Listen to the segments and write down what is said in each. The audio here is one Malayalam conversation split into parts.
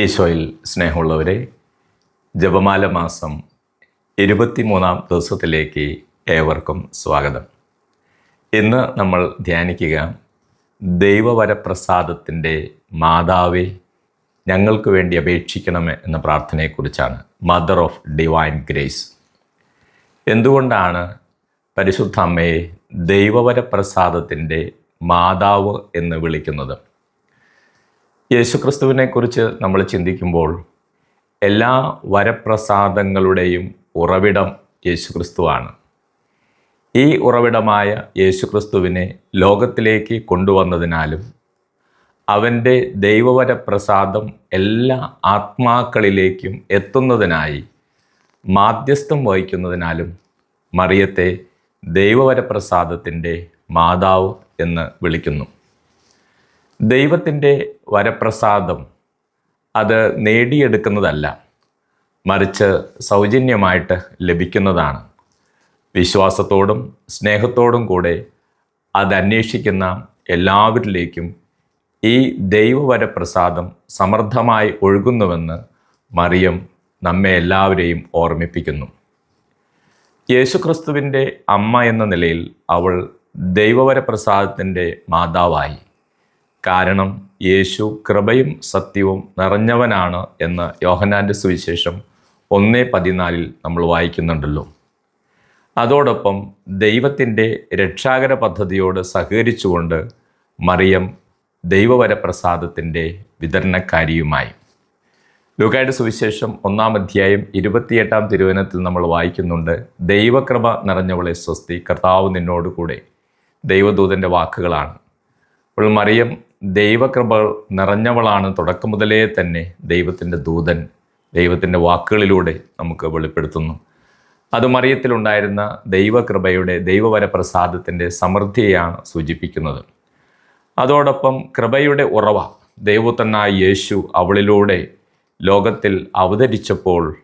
ഈശോയിൽ സ്നേഹമുള്ളവരെ ജപമാല മാസം ഇരുപത്തിമൂന്നാം ദിവസത്തിലേക്ക് ഏവർക്കും സ്വാഗതം. ഇന്ന് നമ്മൾ ധ്യാനിക്കുക ദൈവവരപ്രസാദത്തിന്റെ മാതാവെ ഞങ്ങൾക്ക് വേണ്ടി അപേക്ഷിക്കണമേ എന്ന പ്രാർത്ഥനയെക്കുറിച്ചാണ് മദർ ഓഫ് ഡിവൈൻ ഗ്രേസ് എന്തുകൊണ്ടാണ് പരിശുദ്ധ അമ്മയെ ദൈവവരപ്രസാദത്തിന്റെ മാതാവ് എന്ന് വിളിക്കുന്നത്? യേശുക്രിസ്തുവിനെ കുറിച്ച് നമ്മൾ ചിന്തിക്കുമ്പോൾ എല്ലാ വരപ്രസാദങ്ങളുടെയും ഉറവിടം യേശുക്രിസ്തുവാണ്. ഈ ഉറവിടമായ യേശുക്രിസ്തുവിനെ ലോകത്തിലേക്ക് കൊണ്ടുവന്നതിനാലും അവന്റെ ദൈവവരപ്രസാദം എല്ലാ ആത്മാക്കളിലേക്കും എത്തുന്നതിനായി മാധ്യസ്ഥം വഹിക്കുന്നതിനാലും മറിയത്തെ ദൈവവരപ്രസാദത്തിന്റെ മാതാവ് എന്ന് വിളിക്കുന്നു. ദൈവത്തിന്റെ വരപ്രസാദം അത് നേടിയെടുക്കുന്നതല്ല മറിച്ച് സൗജന്യമായിട്ട് ലഭിക്കുന്നതാണ്. വിശ്വാസത്തോടും സ്നേഹത്തോടും കൂടെ അതന്വേഷിക്കുന്ന എല്ലാവരിലേക്കും ഈ ദൈവവരപ്രസാദം സമൃദ്ധമായി ഒഴുകുന്നുവെന്ന് മറിയം നമ്മെ എല്ലാവരെയും ഓർമ്മിപ്പിക്കുന്നു. യേശുക്രിസ്തുവിന്റെ അമ്മ എന്ന നിലയിൽ അവൾ ദൈവവരപ്രസാദത്തിന്റെ മാതാവായി. കാരണം യേശു കൃപയും സത്യവും നിറഞ്ഞവനാണ് എന്ന് യോഹനാന്റെ സുവിശേഷം ഒന്നേ പതിനാലിൽ നമ്മൾ വായിക്കുന്നുണ്ടല്ലോ. അതോടൊപ്പം ദൈവത്തിന്റെ രക്ഷാകര പദ്ധതിയോട് സഹകരിച്ചുകൊണ്ട് മറിയം ദൈവവരപ്രസാദത്തിന്റെ വിതരണക്കാരിയുമായി. ലൂക്കായുടെ സുവിശേഷം ഒന്നാം അധ്യായം ഇരുപത്തിയെട്ടാം തിരുവനത്തിൽ നമ്മൾ വായിക്കുന്നുണ്ട് ദൈവകൃപ നിറഞ്ഞവളെ സ്വസ്തി കർത്താവ് നിന്നോടുകൂടെ ദൈവദൂതന്റെ വാക്കുകളാണ്. അപ്പോൾ മറിയം ദൈവകൃപ നിറഞ്ഞവളാണ് തുടക്കം മുതലേ തന്നെ ദൈവത്തിന്റെ ദൂതൻ. ദൈവത്തിന്റെ വാക്കുകളിലൂടെ നമുക്ക് വെളിപ്പെടുത്തുന്നു. അത് മറിയത്തിലുണ്ടായിരുന്ന ദൈവകൃപയുടെ ദൈവവരപ്രസാദത്തിന്റെ സമൃദ്ധിയെയാണ് സൂചിപ്പിക്കുന്നത്. അതോടൊപ്പം കൃപയുടെ ഉറവ ദൈവത്തനായ യേശു അവളിലൂടെ ലോകത്തിൽ അവതരിച്ചപ്പോൾ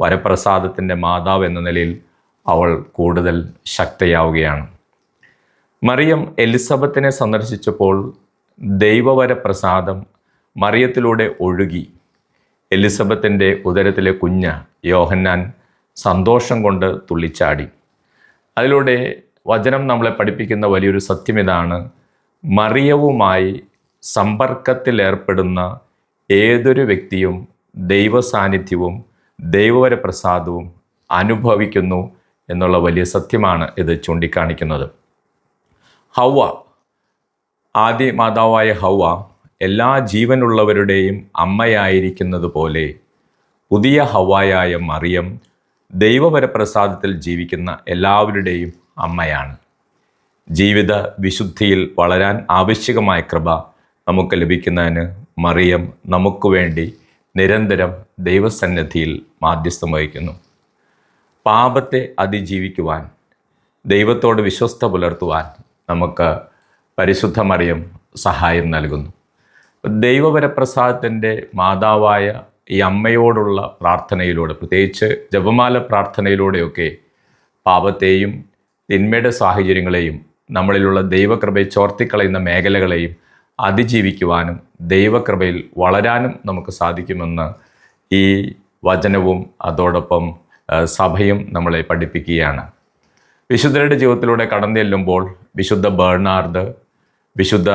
വരപ്രസാദത്തിന്റെ മാതാവ് എന്ന നിലയിൽ അവൾ കൂടുതൽ ശക്തയാവുകയാണ്. മറിയം എലിസബത്തിനെ സന്ദർശിച്ചപ്പോൾ ദൈവവരപ്രസാദം മറിയത്തിലൂടെ ഒഴുകി. എലിസബത്തിന്റെ ഉദരത്തിലെ കുഞ്ഞ് യോഹന്നാൻ സന്തോഷം കൊണ്ട് തുള്ളിച്ചാടി. അതിലൂടെ വചനം നമ്മളെ പഠിപ്പിക്കുന്ന വലിയൊരു സത്യം ഇതാണ്. മറിയവുമായി സമ്പർക്കത്തിലേർപ്പെടുന്ന ഏതൊരു വ്യക്തിയും ദൈവസാന്നിധ്യവും ദൈവവരപ്രസാദവും അനുഭവിക്കുന്നു എന്നുള്ള വലിയ സത്യമാണ് ഇത് ചൂണ്ടിക്കാണിക്കുന്നത്. ഹൗവ ആദ്യ മാതാവായ ഹൗവ എല്ലാ ജീവനുള്ളവരുടെയും അമ്മയായിരിക്കുന്നത് പോലെ പുതിയ ഹവായായ മറിയം ദൈവപരപ്രസാദത്തിൽ ജീവിക്കുന്ന എല്ലാവരുടെയും അമ്മയാണ്. ജീവിത വിശുദ്ധിയിൽ വളരാൻ ആവശ്യകമായ കൃപ നമുക്ക് ലഭിക്കുന്നതിന് മറിയം നമുക്ക് വേണ്ടി നിരന്തരം ദൈവസന്നിധിയിൽ മാധ്യസ്ഥം വഹിക്കുന്നു. പാപത്തെ അതിജീവിക്കുവാൻ ദൈവത്തോട് വിശ്വസ്ത പുലർത്തുവാൻ നമുക്ക് പരിശുദ്ധ മറിയം സഹായം നൽകുന്നു. ദൈവവരപ്രസാദത്തിന്റെ മാതാവായ ഈ അമ്മയോടുള്ള പ്രാർത്ഥനയിലൂടെ പ്രത്യേകിച്ച് ജപമാല പ്രാർത്ഥനയിലൂടെയൊക്കെ പാപത്തെയും തിന്മയുടെ സാഹചര്യങ്ങളെയും നമ്മളിലുള്ള ദൈവകൃപയെ ചോർത്തിക്കളയുന്ന മേഖലകളെയും അതിജീവിക്കുവാനും ദൈവകൃപയിൽ വളരാനും നമുക്ക് സാധിക്കുമെന്ന് ഈ വചനവും അതോടൊപ്പം സഭയും നമ്മളെ പഠിപ്പിക്കുകയാണ്. വിശുദ്ധരുടെ ജീവിതത്തിലൂടെ കടന്നു ചെല്ലുമ്പോൾ വിശുദ്ധ ബേർണാർഡ് വിശുദ്ധ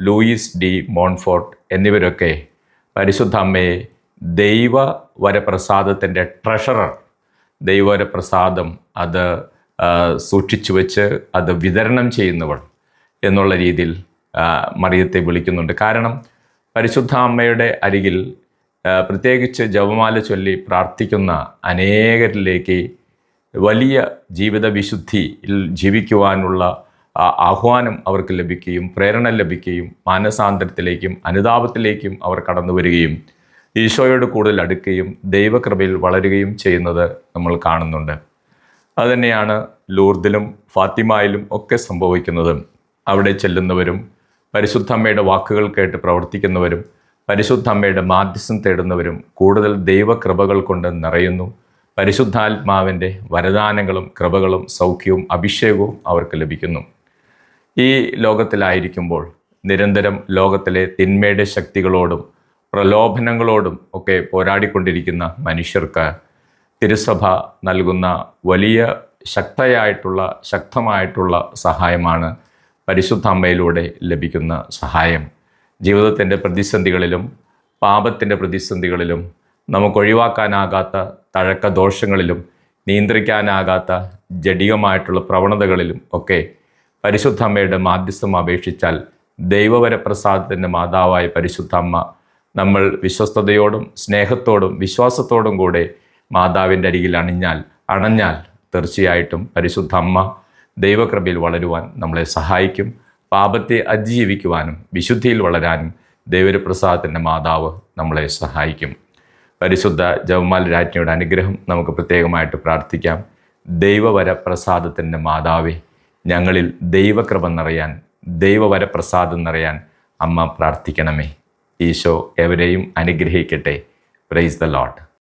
ലൂയിസ് ഡി മോൺഫോർട്ട് എന്നിവരൊക്കെ പരിശുദ്ധ അമ്മയെ ദൈവ വരപ്രസാദത്തിന്റെ ട്രഷറർ. ദൈവവരപ്രസാദം അത് സൂക്ഷിച്ചു വെച്ച് അത് വിതരണം ചെയ്യുന്നവൾ എന്നുള്ള രീതിയിൽ മറിയത്തെ വിളിക്കുന്നുണ്ട്. കാരണം പരിശുദ്ധ അമ്മയുടെ അരികിൽ പ്രത്യേകിച്ച് ജപമാല ചൊല്ലി പ്രാർത്ഥിക്കുന്ന അനേകരിലേക്ക് വലിയ ജീവിത വിശുദ്ധിയിൽ ജീവിക്കുവാനുള്ള ആഹ്വാനം അവർക്ക് ലഭിക്കുകയും പ്രേരണ ലഭിക്കുകയും മാനസാന്തരത്തിലേക്കും അനുതാപത്തിലേക്കും അവർ കടന്നു വരികയും ഈശോയോട് കൂടുതൽ അടുക്കുകയും ദൈവകൃപയിൽ വളരുകയും ചെയ്യുന്നത് നമ്മൾ കാണുന്നുണ്ട്. അതുതന്നെയാണ് ലൂർദിലും ഫാത്തിമായിലും ഒക്കെ സംഭവിക്കുന്നത്. അവിടെ ചെല്ലുന്നവരും പരിശുദ്ധമ്മയുടെ വാക്കുകൾ കേട്ട് പ്രവർത്തിക്കുന്നവരും പരിശുദ്ധമ്മയുടെ മാധ്യസ്ഥം തേടുന്നവരും കൂടുതൽ ദൈവകൃപകൾ കൊണ്ട് നിറയുന്നു. പരിശുദ്ധാത്മാവിന്റെ വരദാനങ്ങളും കൃപകളും സൗഖ്യവും അഭിഷേകവും അവർക്ക് ലഭിക്കുന്നു. ഈ ലോകത്തിലായിരിക്കുമ്പോൾ നിരന്തരം ലോകത്തിലെ തിന്മയുടെ ശക്തികളോടും പ്രലോഭനങ്ങളോടും ഒക്കെ പോരാടിക്കൊണ്ടിരിക്കുന്ന മനുഷ്യർക്ക് തിരുസഭ നൽകുന്ന വലിയ ശക്തയായിട്ടുള്ള ശക്തമായിട്ടുള്ള സഹായമാണ് പരിശുദ്ധ അമ്മയിലൂടെ ലഭിക്കുന്ന സഹായം. ജീവിതത്തിന്റെ പ്രതിസന്ധികളിലും പാപത്തിന്റെ പ്രതിസന്ധികളിലും നമുക്ക് ഒഴിവാക്കാനാകാത്ത തഴക്ക ദോഷങ്ങളിലും നിയന്ത്രിക്കാനാകാത്ത ജടികമായിട്ടുള്ള പ്രവണതകളിലും ഒക്കെ പരിശുദ്ധ അമ്മയുടെ മാധ്യസ്ഥം അപേക്ഷിച്ചാൽ ദൈവവരപ്രസാദത്തിന്റെ മാതാവായ പരിശുദ്ധ അമ്മ നമ്മൾ വിശ്വസ്തയോടും സ്നേഹത്തോടും വിശ്വാസത്തോടും കൂടെ മാതാവിന്റെ അരികിൽ അണിഞ്ഞാൽ അണഞ്ഞാൽ തീർച്ചയായിട്ടും പരിശുദ്ധ അമ്മ ദൈവകൃപയിൽ വളരുവാൻ നമ്മളെ സഹായിക്കും. പാപത്തെ അതിജീവിക്കുവാനും വിശുദ്ധിയിൽ വളരാനും ദൈവപ്രസാദത്തിന്റെ മാതാവ് നമ്മളെ സഹായിക്കും. പരിശുദ്ധ ജവമാൽ രാജ്ഞിയുടെ അനുഗ്രഹം നമുക്ക് പ്രത്യേകമായിട്ട് പ്രാർത്ഥിക്കാം. ദൈവവരപ്രസാദത്തിന്റെ മാതാവേ ഞങ്ങളിൽ ദൈവകൃപ നിറയാൻ ദൈവവരപ്രസാദം നിറയാൻ അമ്മ പ്രാർത്ഥിക്കണമേ. ഈശോ എവരെയും അനുഗ്രഹിക്കട്ടെ. Praise the lot